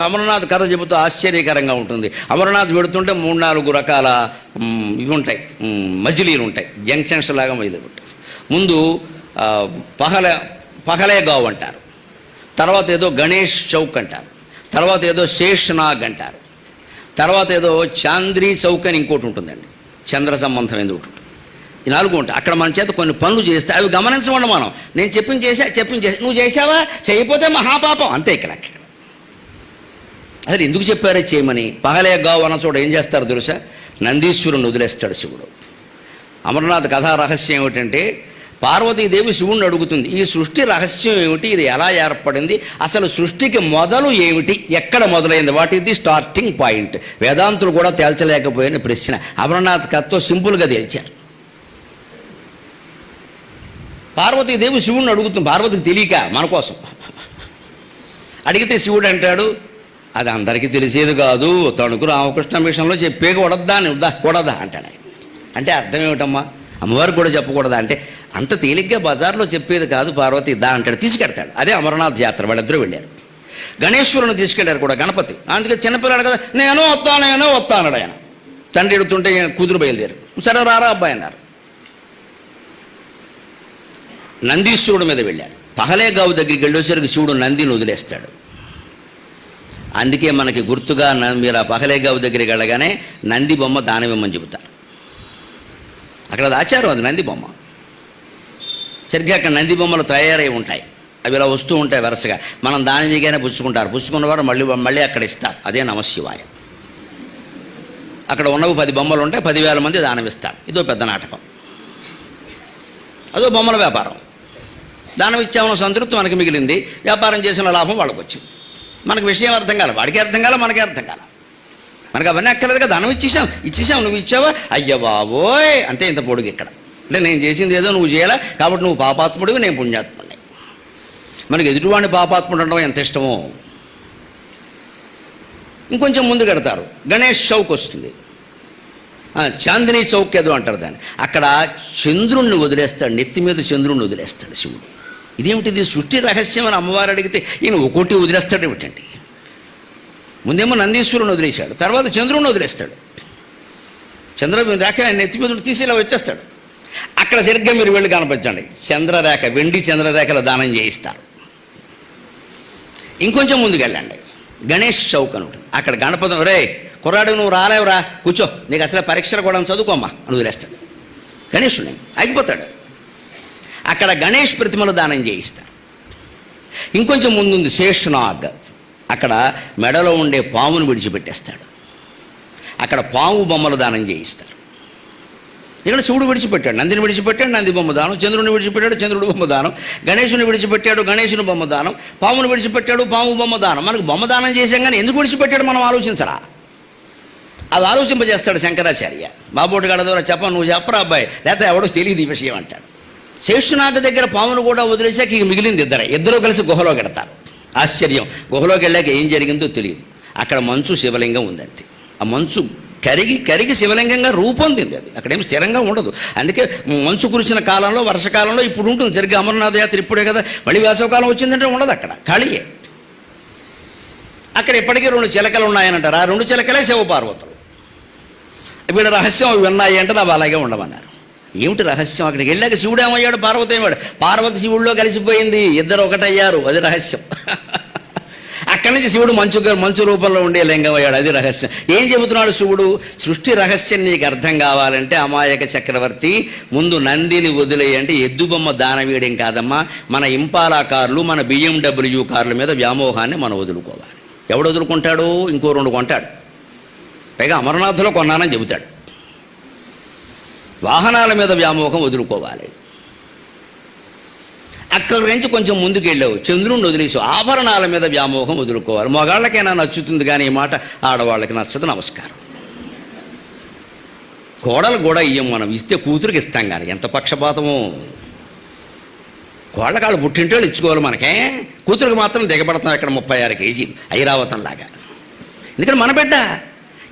అమరనాథ్ కథ చెబుతూ ఆశ్చర్యకరంగా ఉంటుంది. అమరనాథ్ పెడుతుంటే మూడు నాలుగు రకాల ఇవి ఉంటాయి. మజిలీలు ఉంటాయి. జంక్షన్స్ లాగా ఇది ఉంటాయి. ముందు పహల పహలేగావ్ అంటారు. తర్వాత ఏదో గణేష్ చౌక్ అంటారు. తర్వాత ఏదో శేష్నాగ్ అంటారు. తర్వాత ఏదో చాంద్రీ చౌక్ అని ఇంకోటి ఉంటుందండి. చంద్ర సంబంధం ఏదో ఒకటి ఉంటుంది. ఈ నాలుగు ఉంటాయి. అక్కడ మన చేత కొన్ని పనులు చేస్తే అవి గమనించమండి మనం. నేను చెప్పింది చేశా చెప్పింది చేసా నువ్వు చేసావా చేయకపోతే మహాపాపం. అంతే ఇక్కడ ఇక్కడ అసలు ఎందుకు చెప్పారే చేయమని? పగలే గావు అన్న చోట ఏం చేస్తారు తెలుసా? నందీశ్వరుని వదిలేస్తాడు శివుడు. అమర్నాథ్ కథా రహస్యం ఏమిటంటే పార్వతీదేవి శివుణ్ణి అడుగుతుంది ఈ సృష్టి రహస్యం ఏమిటి? ఇది ఎలా ఏర్పడింది? అసలు సృష్టికి మొదలు ఏమిటి? ఎక్కడ మొదలైంది? వాట్ ఇది స్టార్టింగ్ పాయింట్? వేదాంతులు కూడా తేల్చలేకపోయిన ప్రశ్న. అమరనాథ్ కథతో సింపుల్గా తేల్చారు. పార్వతీదేవి శివుణ్ణి అడుగుతుంది పార్వతికి తెలియక మన కోసం. అడిగితే శివుడు అంటాడు అది అందరికీ తెలిసేది కాదు. తణుకు రామకృష్ణ మిషన్లో చెప్పే కూడదా అని వద్దా కూడదా అంటాడు ఆయన. అంటే అర్థం ఏమిటమ్మా? అమ్మవారికి కూడా చెప్పకూడదా అంటే అంత తేలిగ్గా బజార్లో చెప్పేది కాదు పార్వతి దా అంటాడు తీసుకెడతాడు. అదే అమరనాథ్ జాతర వాళ్ళిద్దరూ వెళ్ళారు. గణేశ్వరుని తీసుకెళ్ళారు కూడా గణపతి. అందుకే చిన్నపిల్లాడు కదా నేను వస్తా నేను వస్తా అన్నాడు ఆయన. తండ్రి ఎడుతుంటే కూతురు బయలుదేరు. సరే రారా అబ్బాయి అన్నారు. నందీశ్వరుడు మీద వెళ్ళారు. పహలేగావు దగ్గరికి వెళ్ళేసరికి శివుడు నందిని వదిలేస్తాడు. అందుకే మనకి గుర్తుగా మీరు ఆ పహలేగావు దగ్గరికి వెళ్ళగానే నంది బొమ్మ దానవిమ్మని చెబుతారు. అక్కడ దాచారు ఆచారం అది నంది బొమ్మ. సరిగ్గా అక్కడ నంది బొమ్మలు తయారై ఉంటాయి. అవి ఇలా వస్తూ ఉంటాయి వరుసగా. మనం దాని మీగానే పుచ్చుకుంటారు. పుచ్చుకున్నవారు మళ్ళీ మళ్ళీ అక్కడ ఇస్తారు. అదే నమశివాయ. అక్కడ ఉన్నవి పది బొమ్మలు ఉంటాయి పదివేల మంది దానమిస్తారు. ఇదో పెద్ద నాటకం. అదో బొమ్మల వ్యాపారం. దానం ఇచ్చామన్న సంతృప్తి మనకి మిగిలింది. వ్యాపారం చేసిన లాభం వాళ్ళకి వచ్చింది మనకు విషయం అర్థం కాల వాడికి అర్థం కాల మనకి అర్థం కాల. మనకు అవన్నీ అక్కర్లేదు కదా దానం ఇచ్చేసాం ఇచ్చేసాం నువ్వు ఇచ్చావా? అయ్య బాబోయ్! అంటే ఇంత పొడుగు ఇక్కడ. అంటే నేను చేసింది ఏదో నువ్వు చేయాలా? కాబట్టి నువ్వు పాపాత్ముడివి నేను పుణ్యాత్ముడిని. మనకు ఎదుటివాడిని పాపాత్ముడు ఉండడం ఎంత ఇష్టమో. ఇంకొంచెం ముందు కడతారు. గణేష్ చౌక్ వస్తుంది. చాందినీ చౌక్ ఏదో అంటారు దాన్ని. అక్కడ చంద్రుణ్ణి వదిలేస్తాడు నెత్తి మీద చంద్రుణ్ణి వదిలేస్తాడు శివుడు. ఇదేమిటిది సృష్టి రహస్యం అని అమ్మవారు అడిగితే ఈయన ఒక్కోటి వదిలేస్తాడు ఏమిటండి? ముందేమో నందీశ్వరుని వదిలేశాడు తర్వాత చంద్రుణ్ణి వదిలేస్తాడు. చంద్రరేఖ ఆయన నెత్తి మీద తీసి ఇలా వచ్చేస్తాడు. అక్కడ సరిగ్గా మీరు వెళ్ళి కనపరచండి. చంద్రరేఖ వెండి చంద్రరేఖల దానం చేయిస్తారు. ఇంకొంచెం ముందుకు వెళ్ళండి. గణేష్ చౌక్ అని ఉంటుంది అక్కడ గణపతి రే కుర్రాడు నువ్వు రాలేవురా కూర్చో. నీకు అసలు పరీక్షలు కూడా చదువుకోమ్మా అని వదిలేస్తాడు. గణేషుని ఆగిపోతాడు అక్కడ గణేష్ ప్రతిమలు దానం చేయిస్తారు. ఇంకొంచెం ముందుంది శేషనాగ్. అక్కడ మెడలో ఉండే పామును విడిచిపెట్టేస్తాడు. అక్కడ పాము బొమ్మలు దానం చేయిస్తారు. ఇక్కడ శివుడు విడిచిపెట్టాడు నందిని విడిచిపెట్టాడు నంది బొమ్మ దానం చంద్రుని విడిచిపెట్టాడు చంద్రుడు బొమ్మ దానం గణేశుని విడిచిపెట్టాడు గణేశుని బొమ్మ దానం పామును విడిచిపెట్టాడు పాము బొమ్మ దానం. మనకు బొమ్మ దానం చేసాం కానీ ఎందుకు విడిచిపెట్టాడు మనం ఆలోచించరా? అది ఆలోచింపజేస్తాడు శంకరాచార్య. బాబోటి గడ ద్వారా చెప్ప నువ్వు చెప్పరా అబ్బాయి లేకపోతే ఎవడో తెలియదు ఈ విషయం అంటాడు. శేషునాథ దగ్గర పామును కూడా వదిలేసాక ఇక మిగిలింది ఇద్దరు. ఇద్దరు కలిసి గుహలో గడతారు. ఆశ్చర్యం. గుహలోకి వెళ్ళాక ఏం జరిగిందో తెలియదు. అక్కడ మంచు శివలింగం ఉంది ఆ మంచు కరిగి కరిగి శివలింగంగా రూపొందింది అది అక్కడేం స్థిరంగా ఉండదు. అందుకే మంచు కురిసిన కాలంలో వర్షకాలంలో ఇప్పుడు ఉంటుంది. సరిగ్గా అమర్నాథ యాత్ర ఇప్పుడే కదా. మళ్ళీ వేసవకాలం వచ్చిందంటే ఉండదు అక్కడ. ఖాళీయే. అక్కడ ఇప్పటికీ రెండు చిలకలు ఉన్నాయనంటారు. ఆ రెండు చిలకలే శివపార్వతులు. వీళ్ళ రహస్యం అవి ఉన్నాయి అంటే అవి అలాగే ఉండమన్నారు. ఏమిటి రహస్యం? అక్కడికి వెళ్ళాక శివుడు ఏమయ్యాడు పార్వతి ఏమయ్యాడు పార్వతి శివుడిలో కలిసిపోయింది ఇద్దరు ఒకటయ్యారు అది రహస్యం. అక్కడి నుంచి శివుడు మంచు మంచు రూపంలో ఉండే లింగం అయ్యాడు అది రహస్యం. ఏం చెబుతున్నాడు శివుడు? సృష్టి రహస్యం నీకు అర్థం కావాలంటే అమాయక చక్రవర్తి ముందు నందిని వదిలేయంటే ఎద్దు బొమ్మ దానవీయడం కాదమ్మా. మన ఇంపాలా కార్లు మన బిఎండబ్ల్యూ కార్ల మీద వ్యామోహాన్ని మనం వదులుకోవాలి. ఎవడు వదులుకుంటాడు? ఇంకో రెండు కొంటాడు. పైగా అమరనాథ్లో కొన్నానని చెబుతాడు. వాహనాల మీద వ్యామోహం వదులుకోవాలి. అక్కడి నుంచి కొంచెం ముందుకు వెళ్ళావు చంద్రుడిని వదిలేసి ఆభరణాల మీద వ్యామోహం వదులుకోవాలి. మగాళ్ళకైనా నచ్చుతుంది కానీ ఈ మాట ఆడవాళ్ళకి నచ్చదు. నమస్కారం. కోడలు కూడా ఇయ్యం మనం. ఇస్తే కూతురికి ఇస్తాం కానీ ఎంత పక్షపాతమో. కోళ్ళకాళ్ళు పుట్టింటోళ్ళు ఇచ్చుకోవాలి మనకే. కూతురికి మాత్రం దిగబడతాం ఇక్కడ ముప్పై ఆరు కేజీలు. ఐరావతం లాగా ఎందుకంటే మన బిడ్డ.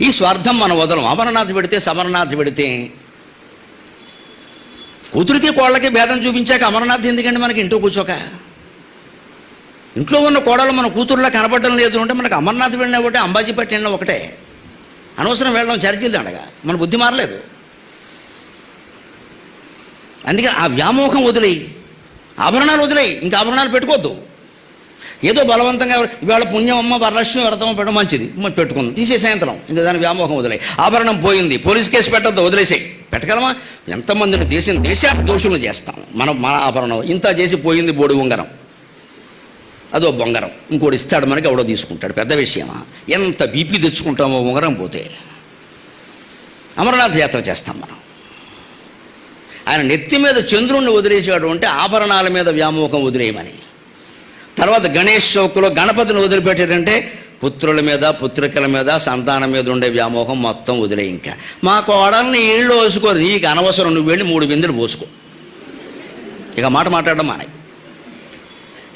ఈ స్వార్థం మన వదలం. అమరనాథ్ పెడితే సమరనాథ్ పెడితే కూతురికి కోళ్ళకి భేదం చూపించాక అమరనాథ్ ఎందుకండి మనకి ఇంట్లో కూర్చోక? ఇంట్లో ఉన్న కోడలు మన కూతురులా కనపడడం లేదు అంటే మనకు అమర్నాథ్ వెళ్ళిన ఒకటే అంబాజీపేట వెళ్ళిన ఒకటే. అనవసరం వెళ్ళడం జరిగింది అనగా మన బుద్ధి మారలేదు. అందుకే ఆ వ్యామోహం వదిలేయి ఆభరణాలు వదిలేయి ఇంకా ఆభరణాలు పెట్టుకోవద్దు. ఏదో బలవంతంగా ఇవాళ పుణ్యం అమ్మ వరలక్ష్మి వ్రతం పెట్టడం మంచిది. పెట్టుకుందాం తీసే సాయంత్రం ఇంకా దాని వ్యామోహం వదిలే ఆభరణం పోయింది పోలీస్ కేసు పెట్టద్దు వదిలేసేయి. పెట్టగలమా? ఎంతమందిని దేశం దేశానికి దోషులు చేస్తాం. మనం మన ఆభరణం. ఇంత చేసి పోయింది బోడి ఉంగరం. అదో బొంగరం. ఇంకోటి ఇస్తాడు మనకి ఎవడో తీసుకుంటాడు. పెద్ద విషయమా? ఎంత బీపీ తెచ్చుకుంటామో ఉంగరం పోతే. అమరనాథ్ యాత్ర చేస్తాం మనం. ఆయన నెత్తి మీద చంద్రుణ్ణి వదిలేసాడు అంటే ఆభరణాల మీద వ్యామోహం వదిలేయమని. తర్వాత గణేష్ చౌక్లో గణపతిని వదిలిపెట్టాడంటే పుత్రుల మీద పుత్రికల మీద సంతానం మీద ఉండే వ్యామోహం మొత్తం వదిలే ఇంకా. మా కోడల్ని ఇళ్ళు వేసుకో నీకు అనవసరం. నువ్వు వెళ్ళి మూడు బిందులు పోసుకో. ఇక మాట మాట్లాడడం మానే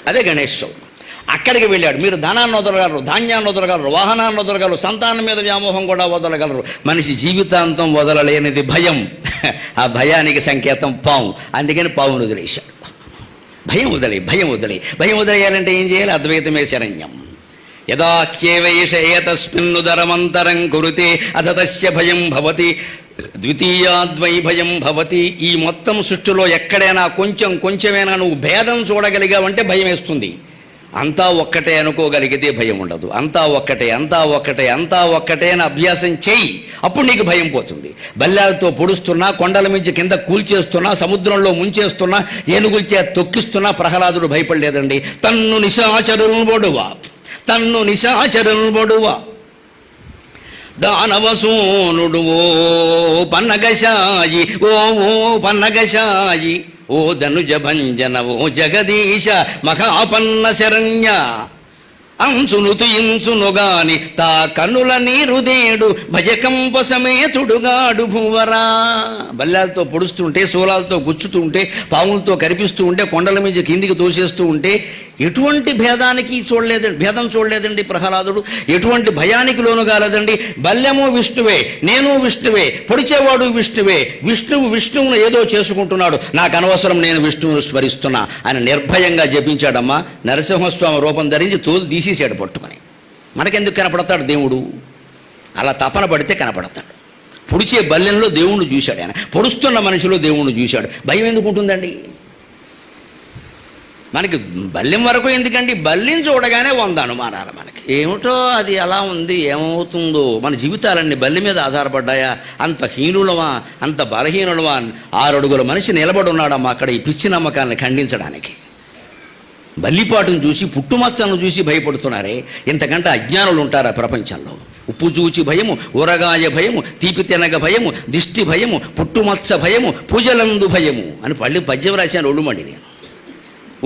అదే గణేష్ చౌక్. అక్కడికి వెళ్ళాడు. మీరు ధనాన్ని వదలగలరు ధాన్యాన్ని వదలగలరు వాహనాన్ని వదలగలరు సంతానం మీద వ్యామోహం కూడా వదలగలరు. మనిషి జీవితాంతం వదలలేనిది భయం. ఆ భయానికి సంకేతం పాము. అందుకని పావును వదిలేశాడు. భయం వదిలే భయం వదిలే భయం వదిలేయాలంటే ఏం చేయాలి? అద్వైతమే శరణ్యం. యదాఖ్యేవైష ఏతస్మిన్నుదరమంతరం కురుతే అథ తస్య భయం భవతి. ద్వితీయాద్వై భయం భవతి. ఈ మొత్తం సృష్టిలో ఎక్కడైనా కొంచెం కొంచెమైనా నువ్వు భేదం చూడగలిగావంటే భయం వేస్తుంది. అంతా ఒక్కటే అనుకోగలిగితే భయం ఉండదు. అంతా ఒక్కటే అంతా ఒక్కటే అంతా ఒక్కటే అని అభ్యాసం చేయి. అప్పుడు నీకు భయం పోతుంది. బల్లాలతో పొడుస్తున్నా కొండల మించి కింద కూల్చేస్తున్నా సముద్రంలో ముంచేస్తున్నా ఏనుగుల్చే తొక్కిస్తున్నా ప్రహ్లాదుడు భయపడలేదండి. తన్ను నిశాచరులు పొడువా. తన్ను నిశాచరులు బొడువా దానవసూనుడు ఓ పన్నగశాయి ఓ ఓ పన్నగశాయి ఓ ధనుజ భంజన ఓ జగదీశ మహాపన్న శరణ్య అంచును తుయించునుగాని తా కన్నుల నీరుదేడు భజకంప సమేతుడుగాడు భూవరా. బల్లాలతో పొడుస్తుంటే సోలాలతో గుచ్చుతుంటే పాములతో కరిపిస్తూ ఉంటే కొండల మీద కిందికి తోసేస్తూ ఉంటే ఎటువంటి భేదానికి చూడలేదండి భేదం చూడలేదండి ప్రహ్లాదుడు. ఎటువంటి భయానికి లోను కాలేదండి. బల్యము విష్ణువే నేను విష్ణువే పొడిచేవాడు విష్ణువే విష్ణువు విష్ణువును ఏదో చేసుకుంటున్నాడు. నాకు అనవసరం నేను విష్ణువును స్మరిస్తున్నా. ఆయన నిర్భయంగా జపించాడమ్మా. నరసింహస్వామి రూపం ధరించి తోలు తీసి తీసేసాడు పట్టుకొని మనకెందుకు కనపడతాడు దేవుడు? అలా తపన పడితే కనపడతాడు. పొడిచే బల్లెంలో దేవుణ్ణి చూశాడు ఆయన. పొడుస్తున్న మనిషిలో దేవుణ్ణి చూశాడు. భయం ఎందుకు ఉంటుందండి? మనకి బల్లెం వరకు ఎందుకండి? బల్లెం చూడగానే వంద అనుమానాలు మనకి. ఏమిటో అది ఎలా ఉంది? ఏమవుతుందో? మన జీవితాలన్నీ బల్లి మీద ఆధారపడ్డాయా? అంత హీనులమా? అంత బలహీనులమా? ఆరు అడుగుల మనిషి నిలబడి ఉన్నాడమ్మా అక్కడ ఈ పిచ్చి నమ్మకాలను ఖండించడానికి. బల్లిపాటును చూసి పుట్టుమచ్చను చూసి భయపడుతున్నారే. ఇంతకంటే అజ్ఞానులు ఉంటారా ప్రపంచంలో? ఉప్పు చూచి భయము ఊరగాయ భయము తీపి తినగ భయము దిష్టి భయము పుట్టుమచ్చ భయము పూజలందు భయము అని పళ్ళి పద్యం రాశాను ఒళ్ళుమండి నేను.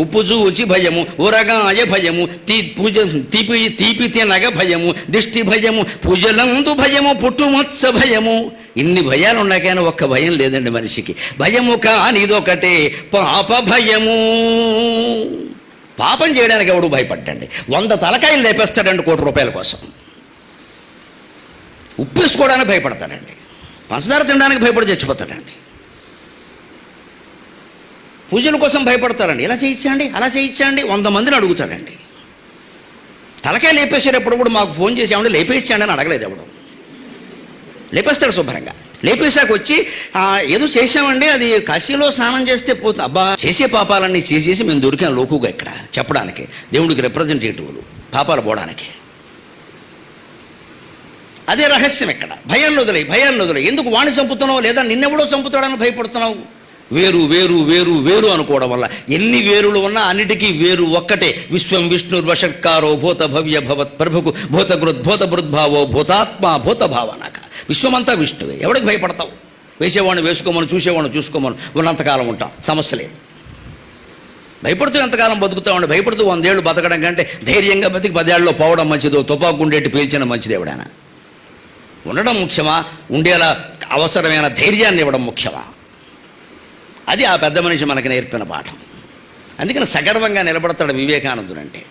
ఉప్పు చూచి భయము ఊరగాయ భయము తీ పూజ తీపి తీపి తినగ భయము దిష్టి భయము పూజలందు భయము పుట్టుమచ్చ భయము. ఇన్ని భయాలు ఉన్నాకైనా ఒక్క భయం లేదండి మనిషికి. భయము కానిదొకటే పాప భయము. పాపం చేయడానికి ఎవడు భయపడ్డండి. వంద తలకాయలు లేపేస్తాడండి కోటి రూపాయల కోసం. ఉప్పు వేసుకోవడానికి భయపడతాడండి. పంచదార తినడానికి భయపడి చచ్చిపోతాడండి. పూజల కోసం భయపడతారండి ఇలా చేయించండి అలా చేయించండి వంద మందిని అడుగుతాడండి. తలకాయ లేపేసేటప్పుడు కూడా మాకు ఫోన్ చేసి ఏమంటే లేపేసాడని అని అడగలేదు ఎవడు. లేపేస్తాడు శుభ్రంగా. లేపేశాక వచ్చి ఏదో చేసామండి అది కాశీలో స్నానం చేస్తే పోతుంది అబ్బా చేసే పాపాలన్నీ చేసేసి మేము దొరికాం లోకుగా ఇక్కడ చెప్పడానికి. దేవుడికి రిప్రజెంటేటివ్లు పాపాలు పోవడానికి. అదే రహస్యం ఇక్కడ. భయాన్ని వదిలే భయాన్ని వదిలే ఎందుకు వాణి చంపుతున్నావు? లేదా నిన్నెవడో చంపుతాడని భయపడుతున్నావు? వేరు వేరు వేరు వేరు అనుకోవడం వల్ల ఎన్ని వేరులు ఉన్నా అన్నిటికీ వేరు ఒక్కటే. విశ్వం విష్ణు భూత భవ్య భవత్ ప్రభుకు భూత భూత బృద్భావో భూతాత్మ భూత భావనాక. విశ్వమంతా విష్ణువే. ఎవడికి భయపడతావు? వేసేవాడిని వేసుకోమని చూసేవాడిని చూసుకోమని. ఉన్నంతకాలం ఉంటాం. సమస్య లేదు. భయపడుతూ ఎంతకాలం బతుకుతామండి భయపడుతూ వందేళ్ళు బతకడం కంటే ధైర్యంగా బతికి పదేళ్ళలో పోవడం మంచిదో తుపాకు ఉండేటి పీల్చడం మంచిది ఎవడైనా? ఉండడం ముఖ్యమా? ఉండేలా అవసరమైన ధైర్యాన్ని ఇవ్వడం ముఖ్యమా? అది ఆ పెద్ద మనిషి మనకి నేర్పిన పాఠం. అందుకని సగర్వంగా నిలబడతాడు వివేకానందుడు అంటే.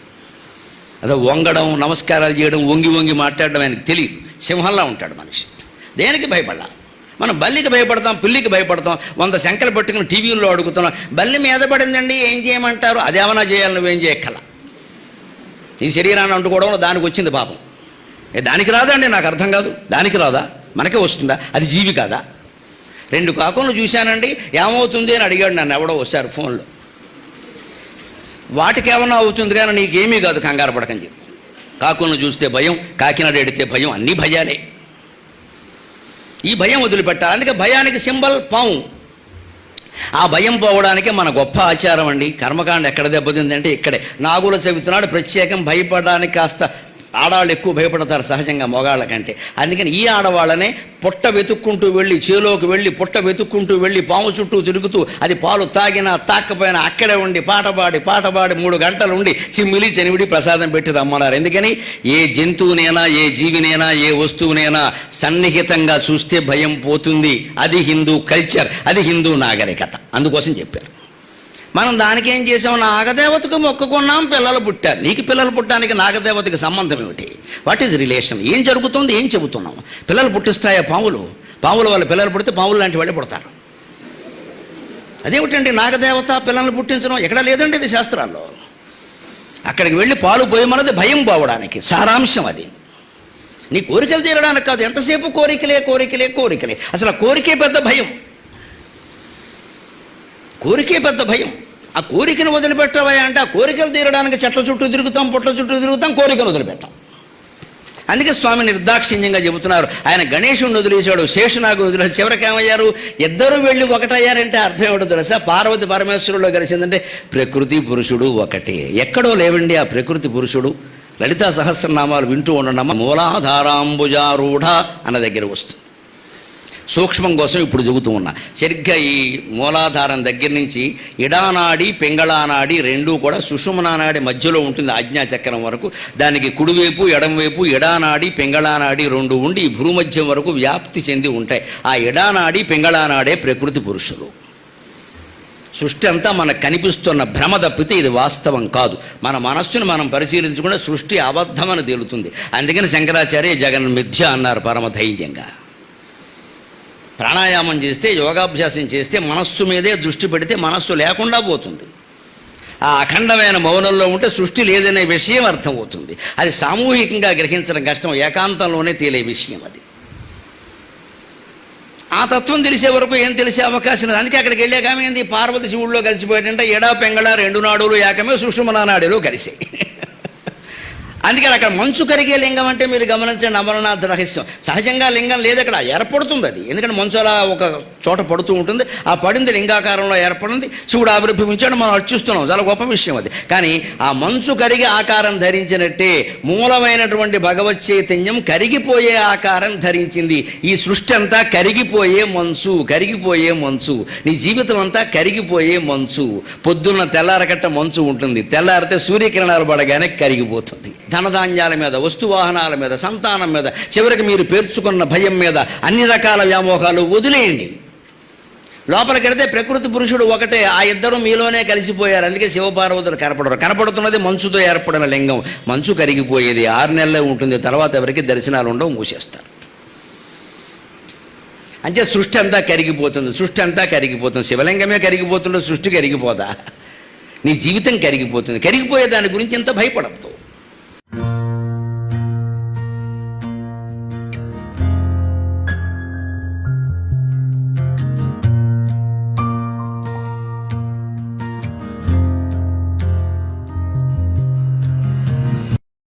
అదే వంగడం నమస్కారాలు చేయడం వంగి వంగి మాట్లాడడం ఆయనకు తెలియదు సింహంలా ఉంటాడు మనిషి. దేనికి భయపడ్డా మనం బల్లికి భయపడతాం పిల్లికి భయపడతాం వంద శంకలు పట్టుకుని టీవీలో అడుగుతున్నాం. బల్లి మీద పడిందండి ఏం చేయమంటారు? అదేమన్నా చేయాలి నువ్వేం చేయక్కల. ఈ శరీరాన్ని అంటుకోవడం దానికి వచ్చింది పాపం. ఏ దానికి రాదా అండి? నాకు అర్థం కాదు. దానికి రాదా? మనకే వస్తుందా? అది జీవి కాదా? రెండు కాకుండా చూశానండి ఏమవుతుంది అని అడిగాడు నన్ను ఎవడో వస్తారు ఫోన్లో. వాటికి ఏమన్నా అవుతుంది కానీ నీకేమీ కాదు కంగారు పడకని చెప్పి కాకుండా చూస్తే భయం కాకినాడ ఎడితే భయం అన్నీ భయాలే. ఈ భయం వదిలిపెట్టాలి. అందుకే భయానికి సింబల్ పాము. ఆ భయం పోవడానికి మన గొప్ప ఆచారం అండి. కర్మకాండ ఎక్కడ దెబ్బతిందంటే ఇక్కడే. నాగుల చెబుతున్నాడు ప్రత్యేకం భయపడడానికి కాస్త ఆడవాళ్ళు ఎక్కువ భయపడతారు సహజంగా మగాళ్ళ కంటే. అందుకని ఈ ఆడవాళ్ళనే పుట్ట వెతుక్కుంటూ వెళ్ళి చేలోకి వెళ్ళి పుట్ట వెతుక్కుంటూ వెళ్ళి పాము చుట్టూ తిరుగుతూ అది పాలు తాగినా తాకపోయినా అక్కడే ఉండి పాట పాడి పాట పాడి మూడు గంటలు ఉండి చిమ్మిలి చనివిడి ప్రసాదం పెట్టి రమ్మన్నారు. ఎందుకని? ఏ జంతువునైనా ఏ జీవినైనా ఏ వస్తువునైనా సన్నిహితంగా చూస్తే భయం పోతుంది. అది హిందూ కల్చర్ అది హిందూ నాగరికత. అందుకోసం చెప్పారు. మనం దానికి ఏం చేసాం నాగదేవతకు మొక్కుకున్నాం పిల్లలు పుట్టారు. నీకు పిల్లలు పుట్టడానికి నాగదేవతకి సంబంధం ఏమిటి? వాట్ ఈజ్ రిలేషన్ ఏం జరుగుతుంది? ఏం చెబుతున్నాం? పిల్లలు పుట్టిస్తాయా పాములు పాముల వల్ల పిల్లలు పుడితే పాములు లాంటి వాళ్ళే పుడతారు. అదేమిటండి నాగదేవత పిల్లల్ని పుట్టించడం? ఎక్కడ లేదండి ఇది శాస్త్రాల్లో. అక్కడికి వెళ్ళి పాలు పోయమన్నది భయం పోవడానికి. సారాంశం అది. నీ కోరికలు తీరడానికి కాదు. ఎంతసేపు కోరికలే కోరికలే కోరికలే? అసలు కోరికే పెద్ద భయం. కోరికే పెద్ద భయం. ఆ కోరికను వదిలిపెట్టవా అంటే ఆ కోరికలు తీరడానికి చెట్ల చుట్టూ తిరుగుతాం పొట్ల చుట్టూ తిరుగుతాం కోరికను వదిలిపెట్టాం. అందుకే స్వామి నిర్దాక్షిణ్యంగా చెబుతున్నారు. ఆయన గణేశుని వదిలేశాడు శేషనాగు వదిలేసి చివరికి ఏమయ్యారు? ఇద్దరు వెళ్ళి ఒకటయ్యారంటే అర్థం ఏమిటో తెలుసా? పార్వతి పరమేశ్వరుల్లో కలిసిందంటే ప్రకృతి పురుషుడు ఒకటే. ఎక్కడో లేవండి ఆ ప్రకృతి పురుషుడు. లలితా సహస్రనామాలు వింటూ ఉండడం మూలాధారాంబుజారూఢ అన్న దగ్గర వస్తుంది. సూక్ష్మం కోసం ఇప్పుడు చెబుతూ ఉన్నా. సరిగ్గా ఈ మూలాధారం దగ్గర నుంచి ఇడానాడి పెంగళానాడి రెండూ కూడా సుషుమనానాడి మధ్యలో ఉంటుంది ఆజ్ఞాచక్రం వరకు. దానికి కుడివైపు ఎడంవైపు ఇడానాడి పెంగళానాడి రెండు ఉండి ఈ భూమధ్యం వరకు వ్యాప్తి చెంది ఉంటాయి. ఆ ఇడానాడి పెంగళానాడే ప్రకృతి పురుషులు. సృష్టి అంతా మనకు కనిపిస్తున్న భ్రమ తప్పితే ఇది వాస్తవం కాదు. మన మనస్సును మనం పరిశీలించుకుంటే సృష్టి అబద్ధమని తేలుతుంది. అందుకని శంకరాచార్య జగన్ మిథ్య అన్నారు పరమ ధైర్యంగా. ప్రాణాయామం చేస్తే యోగాభ్యాసం చేస్తే మనస్సు మీదే దృష్టి పెడితే మనస్సు లేకుండా పోతుంది. ఆ అఖండమైన మౌనంలో ఉంటే సృష్టి లేదనే విషయం అర్థమవుతుంది. అది సామూహికంగా గ్రహించడం కష్టం ఏకాంతంలోనే తేలే విషయం అది. ఆ తత్వం తెలిసే వరకు ఏం తెలిసే అవకాశం లేదు. అందుకే అక్కడికి వెళ్ళాక ఏంది పార్వతి శివుడిలో కలిసిపోయాడంటే ఎడా పెంగళ రెండు నాడులు ఏకమే సుషుమనా నాడులు కలిసే. అందుకని అక్కడ మంచు కరిగే లింగం అంటే మీరు గమనించండి అమరనాథ రహస్యం. సహజంగా లింగం లేదు అక్కడ ఏర్పడుతుంది అది. ఎందుకంటే మంచు అలా ఒక చోట పడుతూ ఉంటుంది. ఆ పడింది లింగాకారంలో ఏర్పడింది. శివుడు ఆవిర్భవించాడు మనం అర్చిస్తున్నాం చాలా గొప్ప విషయం అది. కానీ ఆ మంచు కరిగి ఆకారం ధరించినట్టే మూలమైనటువంటి భగవత్ చైతన్యం కరిగిపోయే ఆకారం ధరించింది. ఈ సృష్టి అంతా కరిగిపోయే మంచు కరిగిపోయే మంచు. నీ జీవితం అంతా కరిగిపోయే మంచు. పొద్దున్న తెల్లారకట్ట మంచు ఉంటుంది. తెల్లారితే సూర్యకిరణాలు పడగానే కరిగిపోతుంది. ధనధాన్యాల మీద వస్తువాహనాల మీద సంతానం మీద చివరికి మీరు పేర్చుకున్న భయం మీద అన్ని రకాల వ్యామోహాలు వదిలేయండి. లోపలికెడితే ప్రకృతి పురుషుడు ఒకటే ఆ ఇద్దరు మీలోనే కలిసిపోయారు. అందుకే శివపార్వతులు కనపడరు. కనపడుతున్నది మంచుతో ఏర్పడిన లింగం. మంచు కరిగిపోయేది. ఆరు నెలలే ఉంటుంది. తర్వాత ఎవరికి దర్శనాలు ఉండవు మూసేస్తారు. అంటే సృష్టి అంతా కరిగిపోతుంది. సృష్టి అంతా కరిగిపోతుంది. శివలింగమే కరిగిపోతుండే సృష్టి కరిగిపోదా? నీ జీవితం కరిగిపోతుంది. కరిగిపోయే దాని గురించి ఇంత భయపడద్దు.